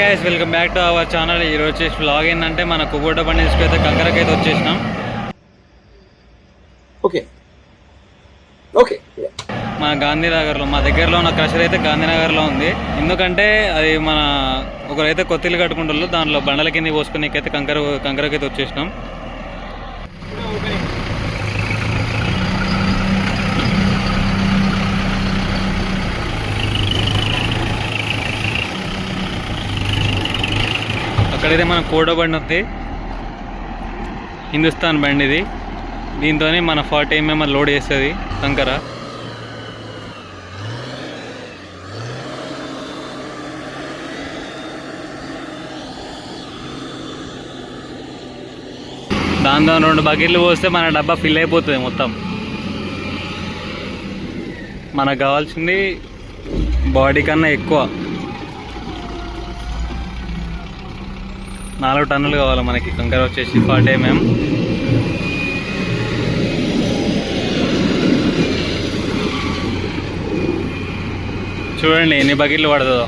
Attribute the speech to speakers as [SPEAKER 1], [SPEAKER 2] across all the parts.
[SPEAKER 1] Guys welcome back to our channel ఈరోజు వచ్చేసి vlog ఏంటంటే మన కుబోట బండి తీసుకైతే కంకరకైతే వచ్చేసినాం.
[SPEAKER 2] Okay. Yeah.
[SPEAKER 1] మన గాంధీనగర్లో మా దగ్గరలో ఉన్న క్రషర్ అయితే గాంధీనగర్లో ఉంది ఎందుకంటే అది మన ఒకరైతే కొత్తిల్లు కట్టుకుంటారు దాంట్లో బండల కింద పోసుకునేకైతే కంకర కంకరకైతే వచ్చేసినాం అక్కడైతే మన కోడో బండి ఉంది. హిందుస్థాన్ బండి ఇది. దీంతోనే మన ఫార్టీ ఎంఎం లోడ్ చేస్తుంది కంకర దాంతో రెండు బకెట్లు పోస్తే మన డబ్బా ఫిల్ అయిపోతుంది మొత్తం. మనకు కావాల్సింది బాడీ కన్నా ఎక్కువ. నాలుగు టన్నులు కావాలి మనకి. కంకర వచ్చేసి ఫార్టీ ఎంఎం చూడండి ఎన్ని బకెట్లు పడుతుందో.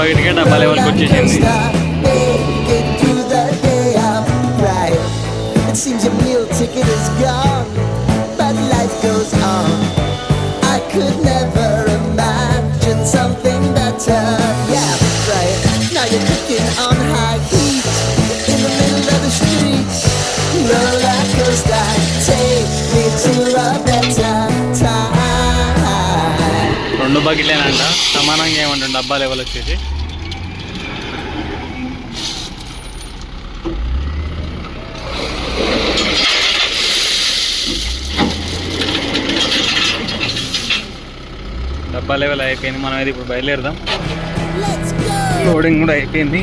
[SPEAKER 1] బకెట్కే డబ్బా లెవెల్కి వచ్చేసింది
[SPEAKER 3] seems a meal ticket is gone,
[SPEAKER 1] రెండు బకెట్లేనంట. సమానంగా ఏమంటాం డబ్బా లెవెల్ వచ్చేసి డబ్బా లెవెల్ అయిపోయింది? మనం అయితే ఇప్పుడు బయలుదేరదాం. లోడింగ్ కూడా అయిపోయింది.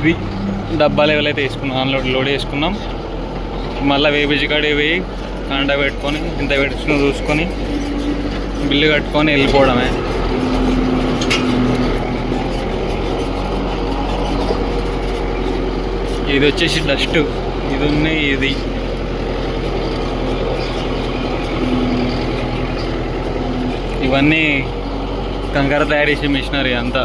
[SPEAKER 1] ఇది డబ్బా లెవెల్ అయితే వేసుకున్నాం అన్లోడ్ లోడ్ చేసుకున్నాం మళ్ళీ వేబిజీ కాడి పోయి కాండా పెట్టుకొని ఇంత పెట్టుకుని చూసుకొని బిల్లు కట్టుకొని వెళ్ళిపోవడమే. ఇది వచ్చేసి డస్ట్. ఇది ఉన్నాయి ఇది. ఇవన్నీ కంకర తయారు చేసే మిషనరీ అంతా.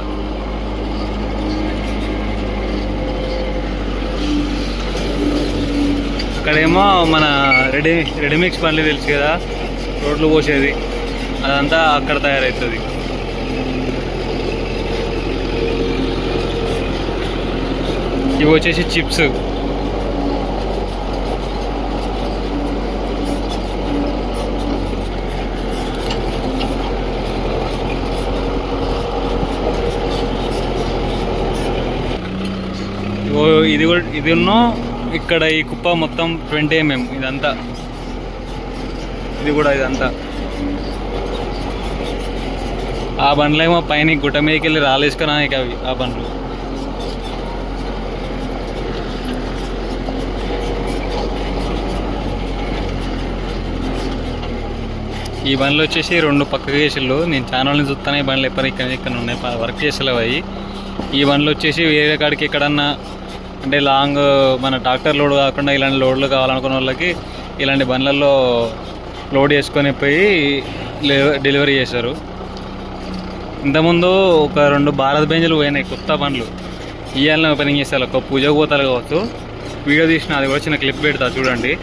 [SPEAKER 1] అక్కడేమో మన రెడీ రెడీమిక్స్ పనులు తెలుసు కదా రోడ్లు పోసేది. అదంతా అక్కడ తయారవుతుంది ఇవి వచ్చేసి చిప్స్. ఇది కూడా ఇది ఉన్నో ఇక్కడ ఈ కుప్ప మొత్తం ట్వంటీ ఎంఎం ఇదంతా. ఇది కూడా ఇదంతా. ఆ బండ్లేమో పైన గుట్ట మీదకి వెళ్ళి రాలేసుకున్నాయి అవి ఆ బండ్లు. ఈ బండ్లు వచ్చేసి రెండు పక్కకి చేసిళ్ళు నేను ఛానల్ని చూస్తాను ఈ బండ్లు ఎప్పటి ఇక్కడ ఇక్కడ ఉన్నాయి. వర్క్ చేసేలేవు అవి ఈ బండ్లు వచ్చేసి వేరే కాడికి ఎక్కడన్నా అంటే లాంగ్ మన ట్రాక్టర్ లోడ్ కాకుండా ఇలాంటి లోడ్లు కావాలనుకున్న వాళ్ళకి ఇలాంటి బండ్లలో లోడ్ చేసుకొని పోయి డెలివరీ చేశారు. ఇంతకుముందు ఒక రెండు భారత్ బెంజులు పోయినాయి కొత్త బండ్లు. ఇవాళ ఓపెనింగ్ చేస్తారు ఒక పూజ పోతారు కావచ్చు. వీడియో తీసిన అది కూడా చిన్న క్లిప్ పెడతా చూడండి.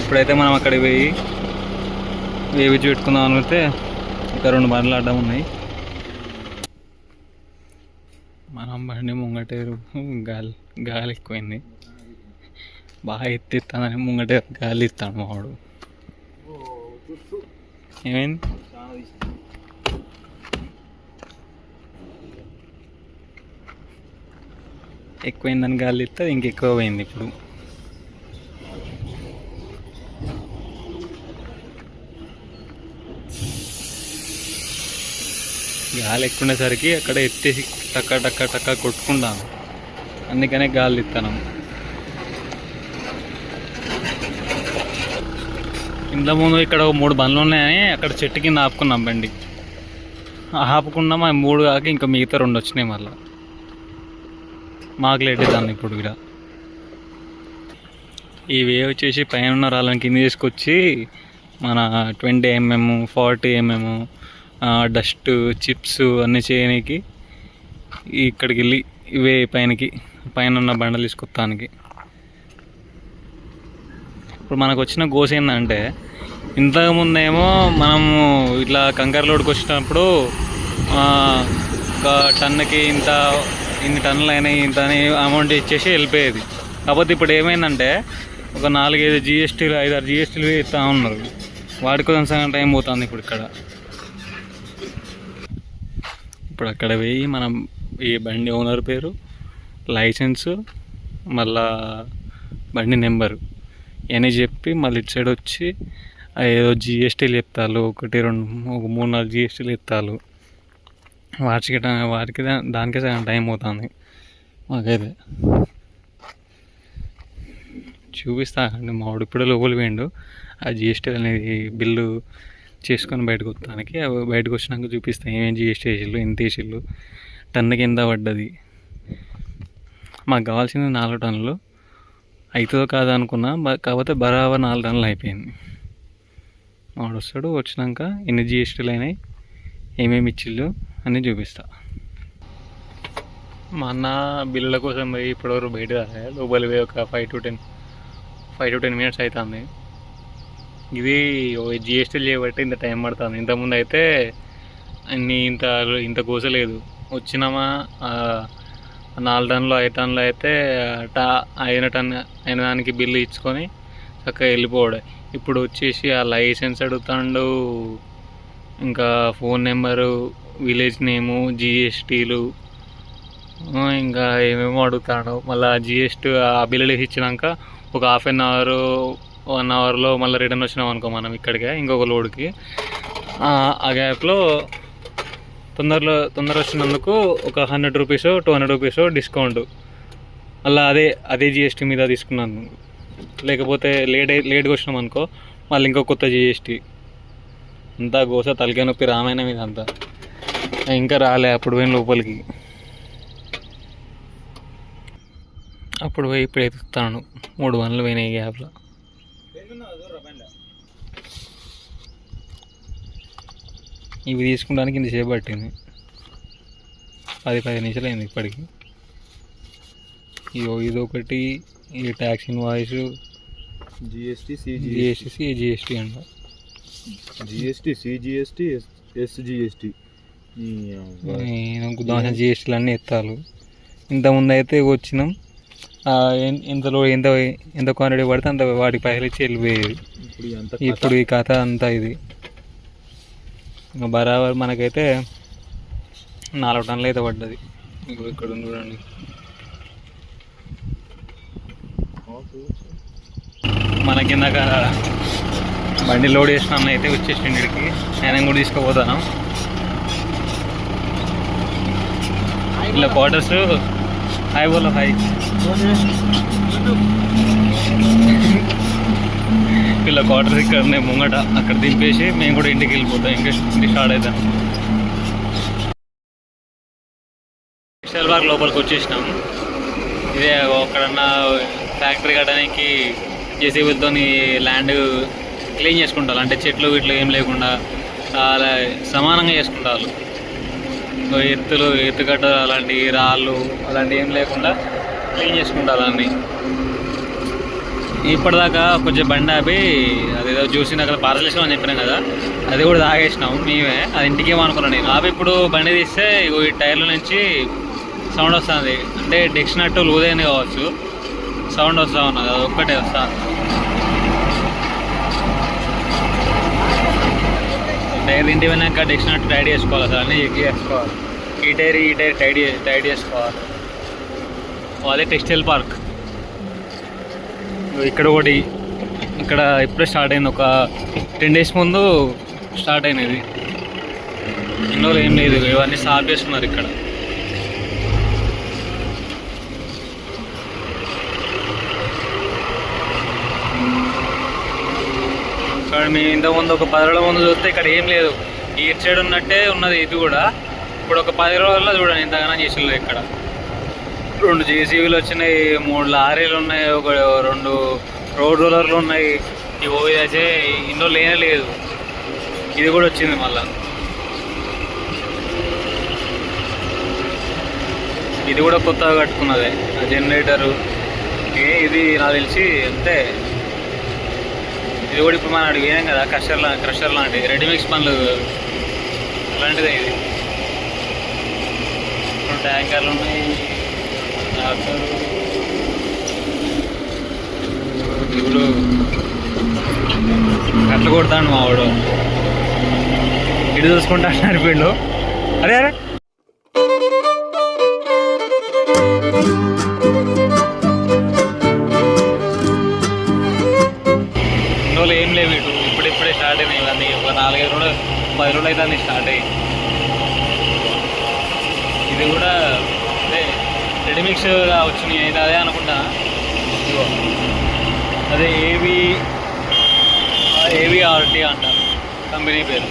[SPEAKER 1] ఇప్పుడైతే మనం అక్కడికి పోయి ఏవి పెట్టుకుందాం అనుకుంటే ఒక రెండు బండ్లు అడ్డం ఉన్నాయి. మనం బండి ముంగటేరు గాలి గాలి ఎక్కువైంది. బాగా ఎత్తిస్తానని ముంగటే గాలి ఇస్తాడు మావాడు. ఏమైంది? ఎక్కువైందని గాలి ఇస్తే ఇంకెక్కువ పోయింది ఇప్పుడు. గాలి ఎక్కునేసరికి అక్కడ ఎత్తేసి టక్క టక్క టక్క కొట్టుకుంటాను. అందుకనే గాలి ఇస్తాను ఇంత ముందు ఇక్కడ ఒక మూడు బండ్లు ఉన్నాయని అక్కడ చెట్టు కింద ఆపుకున్నాం బండి. ఆపుకున్నాం ఆ మూడు కాక ఇంకా మిగతా రెండు వచ్చినాయి మళ్ళీ. మాకు లేట్ దాన్ని ఇప్పుడు ఇక్కడ ఈ వే వచ్చేసి పైన ఉన్న రాళ్ళని కింద తీసుకొచ్చి మన twenty MM forty MM dust chips అన్నీ చేయడానికి ఇక్కడికి వెళ్ళి ఇవే పైనకి పైన ఉన్న బండలు తీసుకొస్తానికి ఇప్పుడు మనకు వచ్చిన గోస ఏంటంటే ఇంతకుముందేమో మనము ఇట్లా కంకర లోడ్కి వచ్చినప్పుడు ఒక టన్నుకి ఇంత ఇన్ని టన్నులు అయినాయి ఇంత అని అమౌంట్ ఇచ్చేసి వెళ్ళిపోయేది. కాకపోతే ఇప్పుడు ఏమైందంటే ఒక నాలుగైదు జిఎస్టీలు ఐదారు జిఎస్టీలు ఇస్తూ ఉన్నారు. వాటి కోసం సగం టైం పోతుంది ఇప్పుడు ఇక్కడ? ఇప్పుడు అక్కడ పోయి మనం ఈ బండి ఓనర్ పేరు లైసెన్సు మళ్ళా బండి నెంబరు. అని చెప్పి మళ్ళీ ఇటు సైడ్ వచ్చి ఏదో జిఎస్టీలు చెప్తారు ఒకటి రెండు ఒక మూడు నాలుగు జిఎస్టీలు చెప్తారు వాటికి వాటికి దానికే సగం టైం అవుతుంది మాకైతే. చూపిస్తా అండి మా ఇప్పుడే లోపలి పోయిండు. ఆ జిఎస్టీ అనేది బిల్లు చేసుకొని బయటకు వస్తానికి అవి బయటకు వచ్చినాక చూపిస్తాను ఏమేమి జిఎస్టీ వేసిళ్ళు ఎంత వేసిళ్ళు టన్నుకి ఎంత పడ్డది. మాకు కావాల్సింది నాలుగు టన్నులు. అవుతుందో కాదో అనుకున్నా కాకపోతే బరాబర్ నాలుగు టన్నులు అయిపోయింది. వాడు వస్తాడు వచ్చినాక ఎన్ని జిఎస్టీలు అయినాయి ఏమేమి ఇచ్చిళ్ళు అని చూపిస్తా. మా అన్న బిల్లుల కోసం పోయి ఇప్పటివరకు బయట రాలే. లోపలి పోయి ఒక five to ten five to ten minutes అవుతుంది ఇది జిఎస్టీ చేయబట్టి ఇంత టైం పడుతుంది. ఇంతకుముందు అయితే అన్ని ఇంత ఇంత కోసలేదు వచ్చినామా నాలుగు టన్నులు ఐదు టన్నులు అయితే టా అయిన టన్ అయిన దానికి బిల్లు ఇచ్చుకొని చక్కగా వెళ్ళిపోవడే ఇప్పుడు వచ్చేసి ఆ లైసెన్స్ అడుగుతాడు. ఇంకా ఫోన్ నెంబరు విలేజ్ నేము జిఎస్టీలు ఇంకా ఏమేమో అడుగుతాడు. మళ్ళీ జిఎస్టీ ఆ బిల్లు ఇచ్చినాక ఒక హాఫ్ అన్ అవర్ వన్ అవర్లో మళ్ళీ రిటర్న్ వచ్చినాం అనుకో మనం ఇక్కడికే ఇంకొక లోడ్కి. ఆ గ్యాప్లో తొందరలో తొందర వచ్చినందుకు ఒక hundred rupees two hundred rupees discount అలా అదే అదే జిఎస్టీ మీద తీసుకున్నాను. లేకపోతే లేట్ అయి లేట్గా వచ్చినాం అనుకో మళ్ళీ ఇంకో కొత్త జిఎస్టీ అంతా గోస తలకే నొప్పి రామాయణ మీద అంతా. ఇంకా రాలే అప్పుడు పోయిన లోపలికి. అప్పుడు పోయి ఇప్పుడు ఎత్తుతాను మూడు వందలు పోయినాయి ఈ గ్యాప్లో. ఇవి తీసుకోవడానికి ఇంత సేపు పట్టింది. పది పది నిమిషాలు అయింది ఇప్పటికి. ఇదో ఇదొకటి ఈ tax invoice
[SPEAKER 2] GST
[SPEAKER 1] GST GST అంట.
[SPEAKER 2] జిఎస్టీ సిజిఎస్టీ ఎస్జిఎస్టీ
[SPEAKER 1] దాని జిఎస్టీలు అన్నీ ఎత్తాలు. ఇంతకుముందు అయితే వచ్చినాం. ఎంతలో ఎంత ఎంత క్వాంటిటీ పడితే అంత వాటికి పైసలు ఇచ్చి వెళ్ళిపోయేది
[SPEAKER 2] ఇప్పుడు
[SPEAKER 1] ఈ కథ అంతా ఇది. ఇంకా బరాబర్ మనకైతే నాలుగు టన్నులు అయితే పడ్డది. ఇప్పుడు ఇక్కడ చూడండి. మన కిందక బండి లోడ్ చేసిన అన్న అయితే వచ్చేసిండి ఇక్కడికి. ఆయన కూడా తీసుకుపోతాను. ఇలా క్వార్టర్స్ హై బోలో హాయ్ వీళ్ళ క్వార్టర్ ఇక్కడనే ముంగట అక్కడ దింపేసి మేము కూడా ఇంటికి వెళ్ళిపోతాం. ఇంకా ఇంటికి స్టార్ట్ అవుతాం. టెక్స్టైల్ పార్క్ లోపలికి వచ్చేసినాం. ఇదే ఒక్కడన్నా ఫ్యాక్టరీ కట్టడానికి జేసీబీలతో ల్యాండ్ క్లీన్ చేసుకుంటారు. అంటే చెట్లు వీటిలో ఏం లేకుండా చాలా సమానంగా చేసుకుంటారు. ఎత్తులు ఎత్తుగడ్డ అలాంటి రాళ్ళు అలాంటివి ఏం లేకుండా క్లీన్ చేసుకుంటారు అన్నీ. ఇప్పటిదాకా కొంచెం బండి ఆపి అదేదో చూసి అక్కడ పార్సల్ అని చెప్పినాం కదా అది కూడా తాగేసినాం మేమే. అది ఇంటికి ఏమనుకున్నాను నేను. ఆపి ఇప్పుడు బండి తీస్తే ఈ టైర్ల నుంచి సౌండ్ వస్తుంది. అంటే డెక్స్ నట్టు లూదైంది కావచ్చు. సౌండ్ వస్తూ ఉన్నది అది ఒక్కటే వస్తుంది టైర్ ఇంటి వెనక డెక్స్ నట్టు టైడ్ చేసుకోవాలి సార్ అన్నీ చెక్ చేసుకోవాలి. ఈ టైర్ ఈ టైర్ టైట్ టైడ్ చేసుకోవాలి. అదే టెక్స్టైల్ పార్క్ ఇక్కడ ఒకటి ఇక్కడ ఇప్పుడే స్టార్ట్ అయింది. ఒక టెన్ డేస్ ముందు స్టార్ట్ అయినది. ఎన్నో ఏం లేదు ఇవన్నీ స్టార్ట్ చేస్తున్నారు ఇక్కడ. ఇక్కడ మేము ఇంతకుముందు ఒక పది రోజుల ముందు చూస్తే ఇక్కడ ఏం లేదు. ఈ సైడ్ ఉన్నట్టే ఉన్నది ఇది కూడా. ఇప్పుడు ఒక పది రోజుల్లో చూడండి ఇంతగానో చేసిండ్రు ఇక్కడ. రెండు జేసీబీలు వచ్చినాయి మూడు లారీలు ఉన్నాయి ఒక రెండు రోడ్ రోలర్లు ఉన్నాయి. ఈ ఓవిదాచే ఇందులో లేనే లేదు. ఇది కూడా వచ్చింది మళ్ళా. ఇది కూడా కొత్తగా కట్టుకున్నదే ఆ జనరేటరు. ఏ ఇది నాకు తెలిసి అంతే ఇది కూడా ఇప్పుడు మనం అడిగాం కదా క్రషర్ లా క్రషర్ లాంటిది రెడీమిక్స్ పనులు. అలాంటిదే ఇది. రెండు ట్యాంకర్లు ఉన్నాయి ట్రాక్టర్ ఇప్పుడు కట్లు కొడతాడు మా వాడు. ఇటు చూసుకుంటా నడిపిండు అరే అరే. ఇందులో ఏం లేవు ఇటు. ఇప్పుడిప్పుడే స్టార్ట్ అయినాయి ఇవన్నీ. ఒక నాలుగైదు రోజులు పది రోజులు అయితే స్టార్ట్ అయ్యి ఇది కూడా రెడీమిక్స్ వచ్చినాయి అయితే అదే అనుకుంటా. అదే ఏవి ఏవిఆర్టీ అంట కంపెనీ పేరు.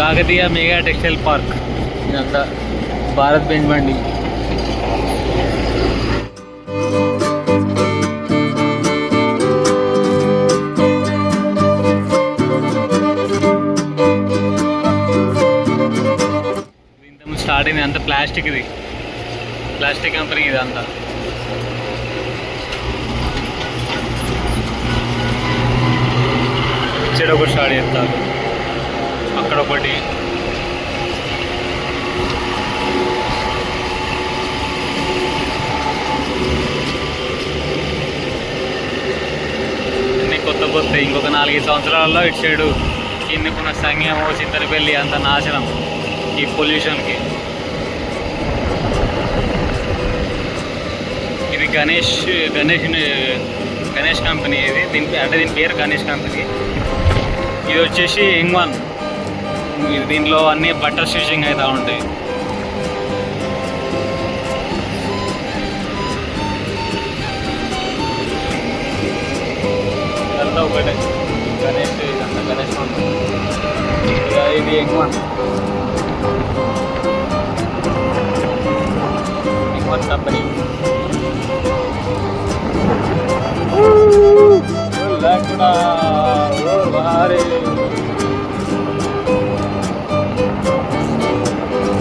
[SPEAKER 1] Kakatiya mega textile park. ఇదంతా భారత్ బెంజ్ బండి. స్టార్ట్ అయింది అంత ప్లాస్టిక్ ఇది ప్లాస్టిక్ కంపెనీ ఇది అంతా ఇచ్చాడు ఒకటి స్టార్ట్ చేస్తారు అక్కడ ఒకటి. కొత్త కొత్త ఇంకొక నాలుగైదు సంవత్సరాలలో ఇటు సైడు కిందకున్న సంఘము చింతలపల్లి అంత నాశనం ఈ పొల్యూషన్కి. గణేష్ గణేష్ గణేష్ కంపెనీ ఇది. దీని అంటే దీని పేరు గణేష్ కంపెనీ ఇది వచ్చేసి ఇంగ్వన్ ఇది దీంట్లో అన్ని బట్టర్ స్టిచింగ్ అవుతూ ఉంటాయి. అంతా ఒకటే. గణేష్ ఇదంతా గణేష్ కంపెనీ ఇది ఇంగ్వన్ ఇంగ్వన్ కంపెనీ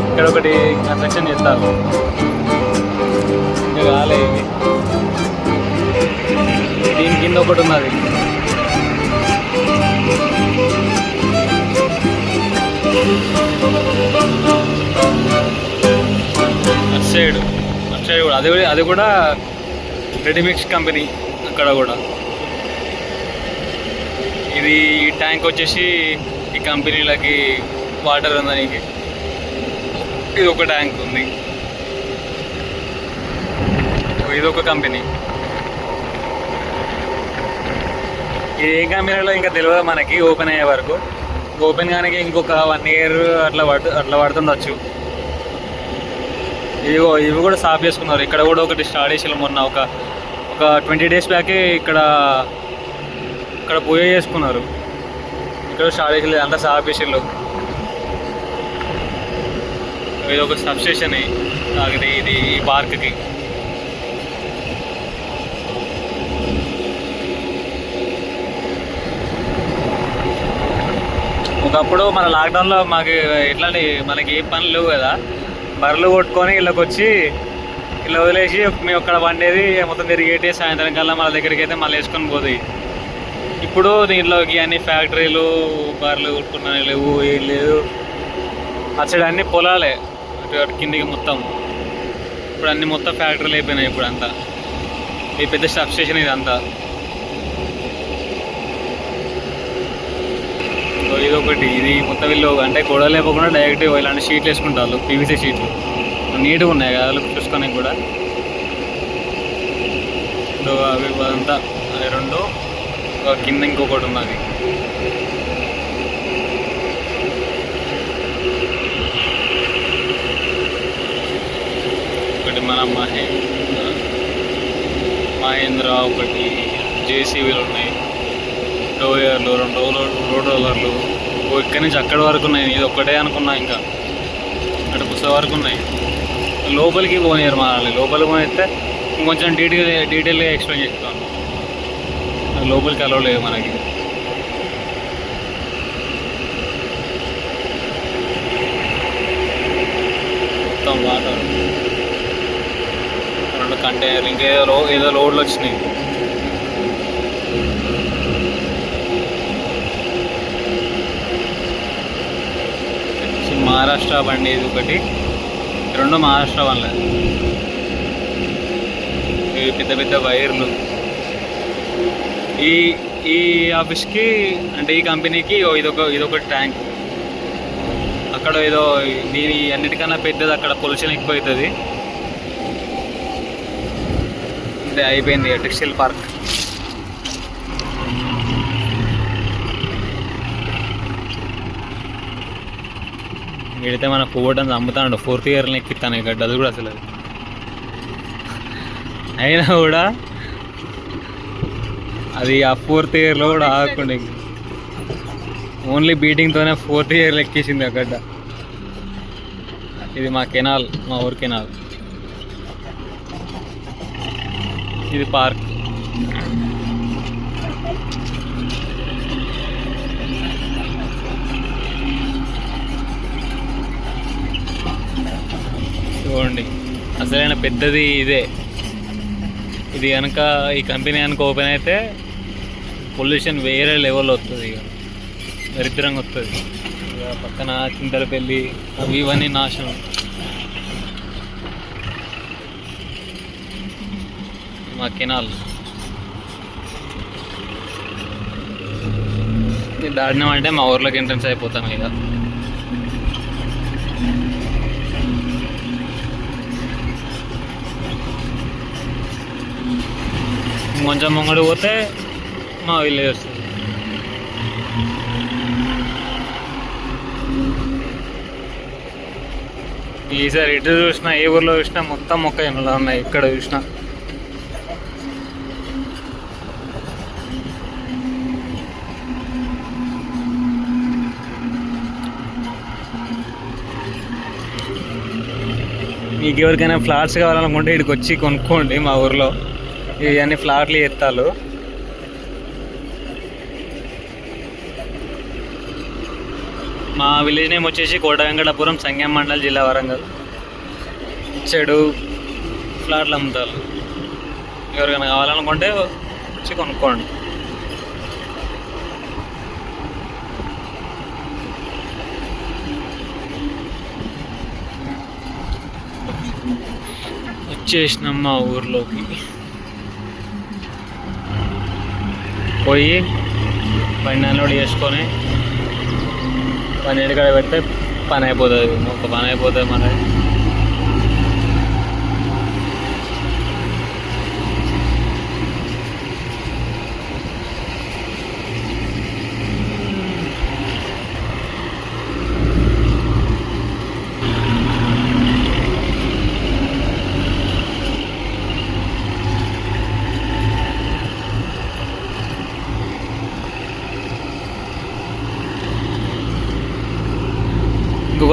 [SPEAKER 1] ఇక్కడ ఒకటి కన్స్ట్రక్షన్ చేస్తారు ఇంకా కాలే ఇది దీని కింద ఒకటి ఉన్నది. అటు సైడ్. అటు సైడ్ కూడా. అది కూడా అది కూడా రెడీమిక్స్ కంపెనీ అక్కడ కూడా. ఇది ఈ ట్యాంక్ వచ్చేసి ఈ కంపెనీలకి వాటర్ ఉందానికి ఇది ఒక ట్యాంక్ ఉంది. ఇది ఒక కంపెనీ. ఇది ఏ కంపెనీలో ఇంకా తెలియదు మనకి ఓపెన్ అయ్యే వరకు. ఓపెన్ కానీ ఇంకొక వన్ ఇయర్ అట్లా పడు అట్లా పడుతుండొచ్చు. ఇవో ఇవి కూడా సాఫ్ చేసుకున్నారు. ఇక్కడ కూడా ఒకటి స్టార్ట్ చేసారు మొన్న ఒక ఒక ట్వంటీ డేస్ బ్యాకే ఇక్కడ ఇక్కడ పూజ చేసుకున్నారు. ఇక్కడ స్టార్ట్ చేసలేదు అంతా సాఫ్ ఇది ఒక సబ్ స్టేషన్ ఇది. ఇది ఈ పార్క్కి. ఒకప్పుడు మన లాక్డౌన్లో మాకు ఇట్లాంటి మనకి ఏ పనులు లేవు కదా. బర్రెలు కొట్టుకొని ఇళ్ళకి వచ్చి ఇలా వదిలేసి మేము అక్కడ పండేది మొత్తం తిరిగేటి సాయంత్రం కల్లా మన దగ్గరికి అయితే మళ్ళీ వేసుకొని పోతాయి ఇప్పుడు దీంట్లోకి అన్ని ఫ్యాక్టరీలు బార్లు కొట్టుకున్నా లేవు ఏం లేదు. అసలు అన్ని పొలాలే. అటు అటు కిందికి మొత్తం. ఇప్పుడు అన్ని మొత్తం ఫ్యాక్టరీలు అయిపోయినాయి ఇప్పుడు అంతా ఈ పెద్ద సబ్ స్టేషన్ ఇది అంతా ఇది ఒకటి ఇది మొత్తం వీళ్ళు అంటే గొడవ లేకుండా డైరెక్ట్ ఇలాంటి షీట్లు వేసుకుంటారు. పీవీసీ షీట్లు నీట్గా ఉన్నాయి కదా చూసుకొని కూడా. అవి అంతా అవి రెండు. కింద ఇంకొకటి ఉన్నది. ఒకటి మన మహే మహేంద్ర ఒకటి జేసీబీలు ఉన్నాయి. టోయర్లు రెండు రోడ్ రోలర్లు. ఇక్కడి నుంచి అక్కడి వరకు ఉన్నాయి. ఇది ఒక్కటే అనుకున్నా ఇంకా. అక్కడ పుస్తక వరకు ఉన్నాయి. లోపలికి పోనీయరు మనల్ని లోపలికి పోనిస్తే ఇంకొంచెం డీటెయిల్ డీటెయిల్గా ఎక్స్ప్లెయిన్ చేస్తాను లోపలికి అలవ్ లేదు మనకి. మొత్తం వాటర్. రెండు కంటైనర్ ఇంకేదో లో ఏదో లోడ్లు వచ్చినాయి. మహారాష్ట్ర బండి ఇది ఒకటి. రెండు మహారాష్ట్ర వల్ల పెద్ద పెద్ద వైర్లు. ఈ ఈ ఆఫీస్కి అంటే ఈ కంపెనీకి ఓ ఇదొక ఇదొక ట్యాంక్ అక్కడ ఏదో దీని అన్నిటికన్నా పెద్దది అక్కడ పొల్యూషన్ ఎక్కువ అవుతుంది అంటే అయిపోయింది టెక్స్టైల్ పార్క్ వీడితే మన పోవడం అమ్ముతాడు ఫోర్త్ ఇయర్లో ఎక్కిస్తాను ఇక్కడ అది కూడా అసలు. అయినా కూడా అది ఆ ఫోర్త్ ఇయర్లో కూడా ఆగకుండా ఓన్లీ బీటింగ్తోనే ఫోర్త్ ఇయర్లో ఎక్కేసింది అక్కడ ఇది మా కెనాల్ మా ఊరు కెనాల్. ఇది పార్క్ చూడండి అసలైన పెద్దది ఇదే. ఇది కనుక ఈ కంపెనీ కనుక ఓపెన్ అయితే పొల్యూషన్ వేరే లెవెల్ వస్తుంది ఇక దరిద్రంగా వస్తుంది ఇక పక్కన చింతలపల్లి అవి ఇవన్నీ నాశనం. మా కెనాల్. దాడినం అంటే మా ఊర్లోకి ఎంట్రన్స్ అయిపోతాం ఇక కొంచెం ముంగడు పోతే మా విలేజ్ ఈసారి ఎటు చూసినా ఏ ఊర్లో చూసినా మొత్తం మొక్క ఎన్నలా ఉన్నాయి. ఇక్కడ చూసినా. మీకు ఎవరికైనా ఫ్లాట్స్ కావాలనుకుంటే ఇక్కడికి వచ్చి కొనుక్కోండి మా ఊర్లో. ఇవన్నీ ఫ్లాట్లు ఎత్తాలు. మా విలేజ్ నేమ్ వచ్చేసి కోట వెంకటాపురం సంగం మండల్ జిల్లా వరంగల్. చెడు ఫ్లాట్లు అమ్ముతారు. ఎవరికైనా కావాలనుకుంటే వచ్చి కొనుక్కోండి. వచ్చేసినాం మా ఊర్లోకి. పోయి బండి అన్లోడ్ చేసుకొని పని ఎక్కడ పెడితే పని అయిపోతుంది. ఒక పని అయిపోతుంది మనది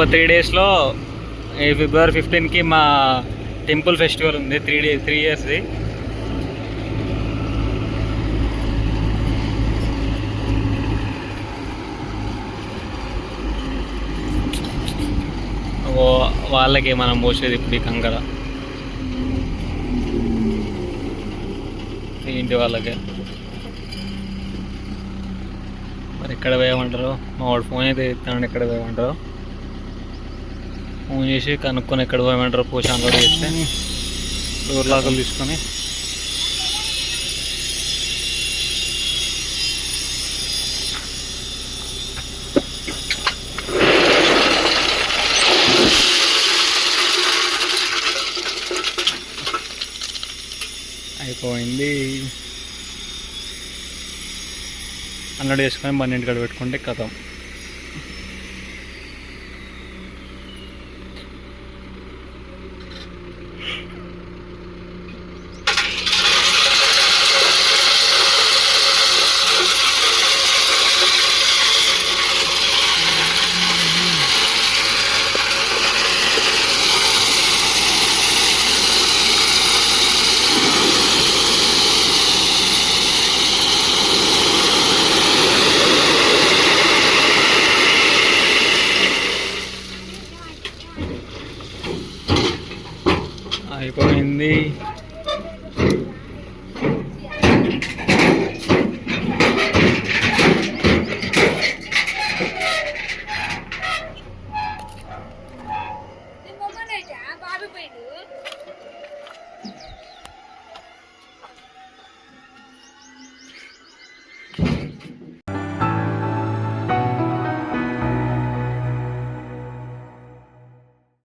[SPEAKER 1] ఇంకో త్రీ డేస్లో ఈ ఫిబ్రవరి ఫిఫ్టీన్కి మా టెంపుల్ ఫెస్టివల్ ఉంది. త్రీ డే త్రీ ఇయర్స్ది వాళ్ళకి మనం పోసేది ఇప్పుడు ఈ కంకర. ఇంటి వాళ్ళకి. మరి ఎక్కడ వేయమంటారు మా వాడు ఫోన్ అయితే ఇస్తాను ఎక్కడ వేయమంటారు ఫోన్ చేసి కనుక్కొని ఎక్కడ పోయమంటారు? పోషాన్ కూడా చేస్తే డోర్ లాకులు తీసుకొని. అయిపోయింది. అన్నట్టు చేసుకొని బండి ఇంటికాడ పెట్టుకుంటే కథం.